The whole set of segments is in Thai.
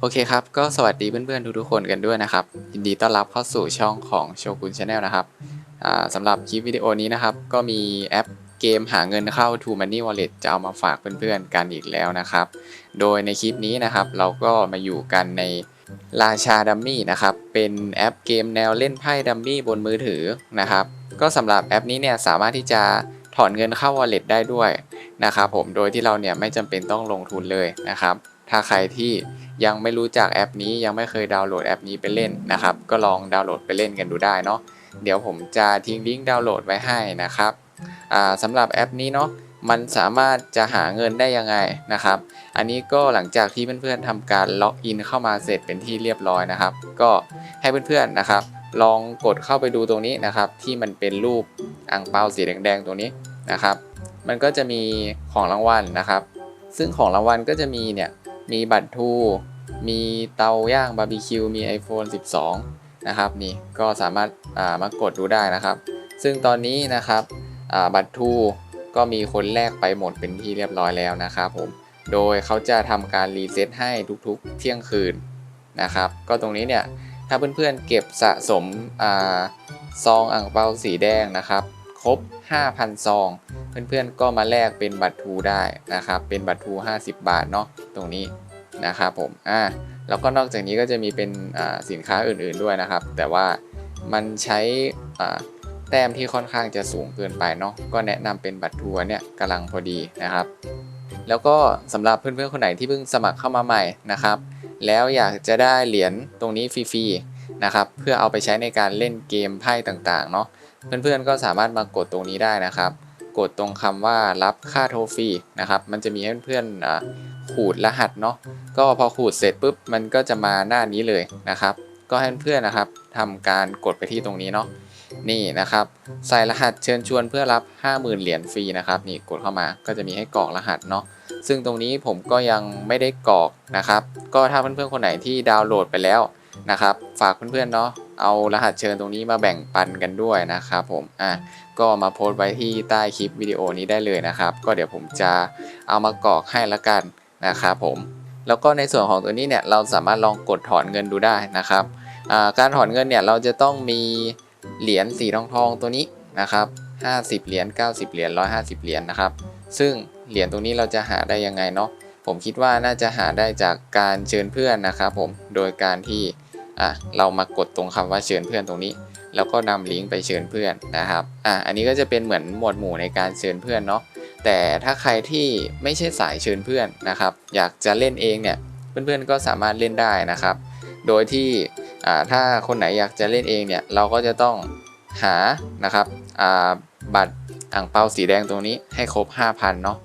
โอเคครับ ก็สวัสดีเพื่อนๆทุกๆคนกันด้วยนะครับ ยินดีต้อนรับเข้าสู่ช่องของโชกุนชาแนลนะครับสำหรับคลิปวิดีโอนี้นะครับ ก็มีแอปเกมหาเงินเข้า To Money Wallet จะเอามาฝากเพื่อนๆกันอีกแล้วนะครับ โดยในคลิปนี้นะครับ เราก็มาอยู่กันในราชาดัมมี่นะครับ เป็นแอปเกมแนวเล่นไพ่ดัมมี่บนมือถือนะครับ ก็สำหรับแอปนี้เนี่ยสามารถที่จะถอนเงินเข้า Wallet ได้ด้วยนะครับผม โดยที่เราเนี่ยไม่จำเป็นต้องลงทุนเลยนะครับ ถ้าใครที่ยังไม่รู้จักแอปนี้ยังไม่เคยดาวน์โหลดแอปนี้ไปเล่นนะครับ ก็ลองดาวน์โหลดไปเล่นกันดูได้เนาะเดี๋ยวผมจะทิ้งลิงก์ดาวน์โหลดไว้ให้นะครับอ่าสำหรับแอปนี้เนาะมันสามารถจะหาเงินได้ยังไงนะครับ อันนี้ก็หลังจากที่เพื่อนๆทำการล็อกอินเข้ามาเสร็จเป็นที่เรียบร้อยนะครับ ก็ให้เพื่อนๆนะครับ ลองกดเข้าไปดูตรงนี้นะครับ ที่มันเป็นรูปอ่างเปาสีแดงๆตรงนี้นะครับ มันก็จะมีของรางวัลนะครับ ซึ่งของรางวัลก็จะมีเนี่ย มีบัตรทูมีเตาย่างบาร์บีคิวมี iPhone 12 นะครับนี่ก็สามารถอ่ามากดดูได้นะครับ ซึ่งตอนนี้นะครับอ่าบัตรทูก็มีคนแรกไปหมดเป็นที่เรียบร้อยแล้วนะครับผมโดยเขาจะทำการรีเซ็ตให้ทุกๆเที่ยงคืนนะครับ ก็ตรงนี้เนี่ยถ้าเพื่อนๆเก็บสะสมอ่าซองอ่างเปาสีแดงนะครับ ครบ 5,000 ซอง เพื่อนๆก็มาแลกเป็นบัตรทูได้นะครับ เป็นบัตรทู 50 บาทเนาะตรงนี้นะครับผมอ่าแล้วก็นอกจากนี้ก็จะมีเป็นอ่าสินค้าอื่นๆด้วยนะครับ แต่ว่ามันใช้อ่าแต้มที่ค่อนข้างจะสูงเกินไปเนาะก็แนะนำเป็นบัตรทัวร์เนี่ยกำลังพอดีนะครับ แล้วก็สำหรับเพื่อนๆคนไหนที่เพิ่งสมัครเข้ามาใหม่นะครับ แล้วอยากจะได้เหรียญตรงนี้ฟรีๆนะครับ เพื่อเอาไปใช้ในการเล่นเกมไพ่ต่างๆเนาะ เพื่อนๆก็สามารถมากดตรงนี้ได้นะครับ กดตรงคำว่ารับค่าโทรฟรีนะครับ มันจะมีให้เพื่อนๆขูดรหัสเนาะก็พอขูดเสร็จปุ๊บมันก็จะมาหน้านี้เลยนะครับ ก็ให้เพื่อนๆนะครับทำการกดไปที่ตรงนี้เนาะนี่นะครับ ใส่รหัสเชิญชวนเพื่อรับ 50,000 เหรียญฟรีนะครับนี่กดเข้ามาก็จะมีให้กรอกรหัสเนาะซึ่งตรงนี้ผมก็ยังไม่ได้กรอกนะครับ ก็ถ้าเพื่อนๆคนไหนที่ดาวน์โหลดไปแล้ว นะครับ ฝากเพื่อนๆเนาะเอารหัสเชิญตรงนี้มาแบ่งปันกันด้วยนะครับผมอะก็มาโพสต์ไว้ที่ใต้คลิปวิดีโอนี้ได้เลยนะครับ ก็เดี๋ยวผมจะเอามากรอกให้ละกันนะครับผมแล้วก็ในส่วนของตัวนี้เนี่ยเราสามารถลองกดถอนเงินดูได้นะครับการถอนเงินเนี่ยเราจะต้องมีเหรียญสีทองทองตัวนี้นะครับ50 เหรียญ 90 เหรียญ 150 เหรียญนะครับ ซึ่งเหรียญตรงนี้เราจะหาได้ยังไงเนาะ ผมคิดว่าน่าจะหาได้จากการเชิญเพื่อนนะครับผม โดยการที่ อะเรามากดตรงคำว่าเชิญเพื่อนตรงนี้ แล้วก็นำลิงก์ไปเชิญเพื่อนนะครับอะอันนี้ก็จะเป็นเหมือนหมวดหมู่ในการเชิญเพื่อนเนาะแต่ถ้าใครที่ไม่ใช่สายเชิญเพื่อนนะครับ อยากจะเล่นเองเนี่ยเพื่อนๆก็สามารถเล่นได้นะครับ โดยที่อ่าถ้าคนไหนอยากจะเล่นเองเนี่ยเราก็จะต้องหานะครับอ่าบัตรอ่างเปาสีแดงตรงนี้ให้ครบ 5,000เนาะ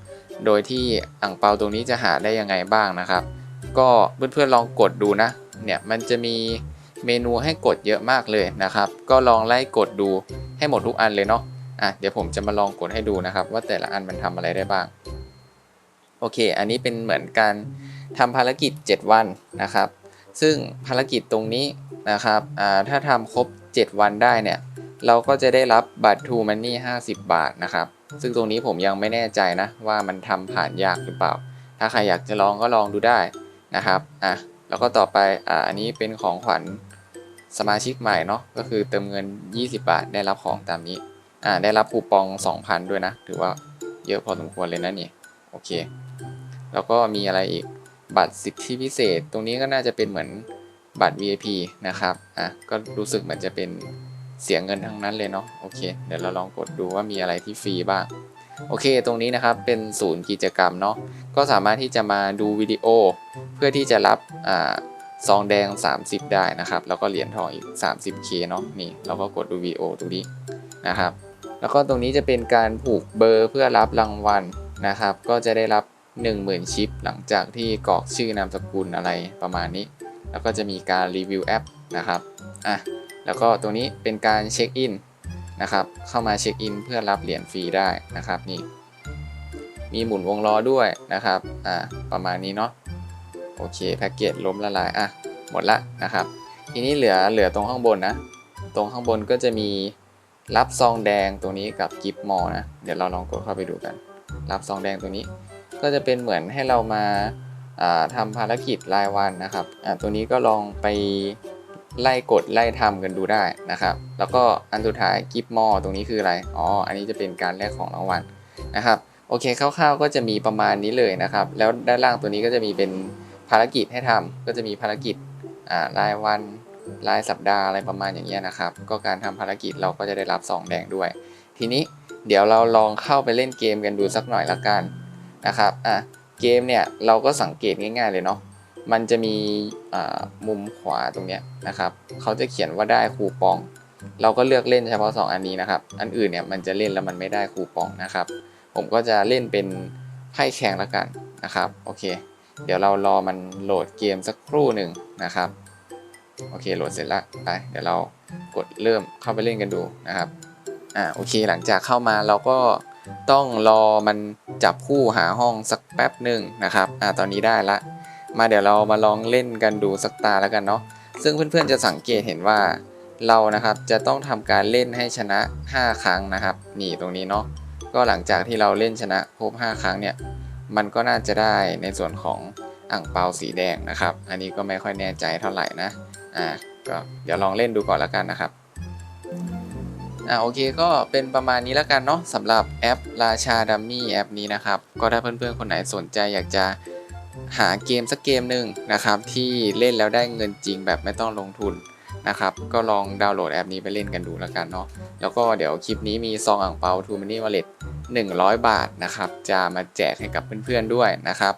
โดยที่อ่างเปาตรงนี้จะหาได้ยังไงบ้างนะครับ ก็เพื่อนๆลองกดดูนะ เนี่ยมันจะมีเมนูให้กดเยอะมากเลยนะครับ ก็ลองไล่กดดูให้หมดทุกอันเลยเนาะอะเดี๋ยวผมจะมาลองกดให้ดูนะครับ ว่าแต่ละอันมันทำอะไรได้บ้าง โอเค อันนี้เป็นเหมือนการทำภารกิจ 7 วันนะครับ ซึ่งภารกิจตรงนี้นะครับอ่าถ้าทำครบ 7 วันได้เนี่ย เราก็จะได้รับบัตร True Money 50 บาทนะครับ ซึ่งตรงนี้ผมยังไม่แน่ใจนะว่ามันทำผ่านยากหรือเปล่า ถ้าใครอยากจะลองก็ลองดูได้นะครับอะ แล้วก็ต่อไปอ่าอันนี้เป็นของขวัญสมาชิกใหม่เนาะก็คือเติมเงิน 20 บาทได้รับของตามนี้อ่าได้รับคูปอง 2,000 ด้วยนะ ถือว่าเยอะพอสมควรเลยนะนี่โอเค แล้วก็มีอะไรอีกบัตรสิทธิพิเศษ ตรงนี้ก็น่าจะเป็นเหมือนบัตร VIP นะครับอะก็รู้สึกเหมือนจะเป็นเสียเงินทั้งนั้นเลยเนาะโอเค เดี๋ยวเราลองกดดูว่ามีอะไรที่ฟรีบ้าง โอเค ตรงนี้นะครับเป็นศูนย์กิจกรรมเนาะก็สามารถที่จะมาดูวิดีโอ เพื่อที่จะรับอ่าซองแดง 30 ได้นะครับ แล้วก็เหรียญทองอีก 30k เนาะนี่เราก็กดดูวิดีโอตรงนี้นะครับ แล้วก็ตรงนี้จะเป็นการผูกเบอร์เพื่อรับรางวัลนะครับ ก็จะได้รับ 10,000 ชิป หลังจากที่กรอกชื่อนามสกุลอะไรประมาณนี้ แล้วก็จะมีการรีวิวแอปนะครับอะแล้วก็ตรงนี้เป็นการเช็คอิน นะครับ เข้ามาเช็คอินเพื่อรับเหรียญฟรีได้นะครับนี่ มีหมุนวงล้อด้วยนะครับอะประมาณนี้เนาะโอเคแพ็กเกจล้มละลายอะหมดละนะครับ ทีนี้เหลือเหลือตรงข้างบนนะ ตรงข้างบนก็จะมีรับซองแดงตรงนี้กับกิฟต์มอลนะเดี๋ยวเราลองกดเข้าไปดูกัน รับซองแดงตรงนี้ ก็จะเป็นเหมือนให้เรามาอ่าทำภารกิจรายวันนะครับอ่าตัวนี้ก็ลองไป ไล่กดไล่ทำกันดูได้นะครับ แล้วก็อันสุดท้ายกิฟต์มอตรงนี้คืออะไร อ๋อ อันนี้จะเป็นการแลกของรางวัลนะครับ โอเคคร่าวๆก็จะมีประมาณนี้เลยนะครับ แล้วด้านล่างตัวนี้ก็จะมีเป็นภารกิจให้ทำก็จะมีภารกิจอ่ารายวันรายสัปดาห์อะไรประมาณอย่างเงี้ยนะครับ ก็การทำภารกิจเราก็จะได้รับซองแดงด้วย ทีนี้เดี๋ยวเราลองเข้าไปเล่นเกมกันดูสักหน่อยละกันนะครับ อะ เกมเนี่ยเราก็สังเกตง่ายๆเลยเนาะ มันจะมีมุมขวาตรงเนี้ยนะครับเขาจะเขียนว่าได้คูปอง เราก็เลือกเล่นเฉพาะ 2 อันนี้นะครับ อันอื่นเนี่ยมันจะเล่นแล้วมันไม่ได้คูปองนะครับ ผมก็จะเล่นเป็นไพ่แข่งละกันนะครับ โอเค เดี๋ยวเรารอมันโหลดเกมสักครู่หนึ่งนะครับ โอเค โหลดเสร็จแล้วไป เดี๋ยวเรากดเริ่มเข้าไปเล่นกันดูนะครับ อ่า โอเค หลังจากเข้ามาเราก็ต้องรอมันจับคู่หาห้องสักแป๊บหนึ่งนะครับ อ่า ตอนนี้ได้ละ มาเดี๋ยวเรามาลองเล่นกันดูสักตาแล้วกันเนาะซึ่งเพื่อนๆจะสังเกตเห็นว่าเรานะครับจะต้องทำการเล่นให้ชนะ 5 ครั้งนะครับ นี่ตรงนี้เนาะก็หลังจากที่เราเล่นชนะครบ5 ครั้งเนี่ยมันก็น่าจะได้ในส่วนของอ่างเปาสีแดงนะครับ อันนี้ก็ไม่ค่อยแน่ใจเท่าไหร่นะอ่าก็เดี๋ยวลองเล่นดูก่อนแล้วกันนะครับอ่าโอเคก็เป็นประมาณนี้แล้วกันเนาะสำหรับแอปราชาดัมมี่แอปนี้นะครับ ก็ถ้าเพื่อนๆคนไหนสนใจอยากจะ หาเกมสักเกมหนึ่งนะครับ ที่เล่นแล้วได้เงินจริงแบบไม่ต้องลงทุนนะครับ ก็ลองดาวน์โหลดแอปนี้ไปเล่นกันดูแล้วกันเนาะแล้วก็เดี๋ยวคลิปนี้มีซองอ่างเปาทูมันนี่วอลเล็ต100 บาทนะครับ จะมาแจกให้กับเพื่อนๆด้วยนะครับ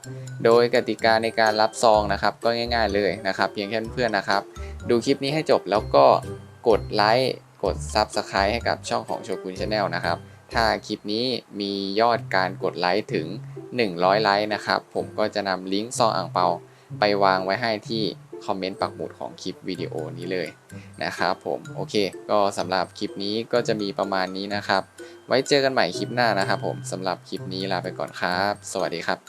โดยกติกาในการรับซองนะครับ ก็ง่าย ๆเลยนะครับ เพียงแค่เพื่อนๆนะครับ ดูคลิปนี้ให้จบแล้วก็กดไลค์กด Subscribe ให้กับช่องของโชกุนชาแนลนะครับ ถ้าคลิปนี้มียอดการกดไลค์ถึง 100 ไลค์นะครับ ผมก็จะนำลิงก์ซองอ่างเปาไปวางไว้ให้ที่คอมเมนต์ปักหมุดของคลิปวิดีโอนี้เลยนะครับผม โอเค ก็สำหรับคลิปนี้ก็จะมีประมาณนี้นะครับ ไว้เจอกันใหม่คลิปหน้านะครับผมสำหรับคลิปนี้ลาไปก่อนครับ สวัสดีครับ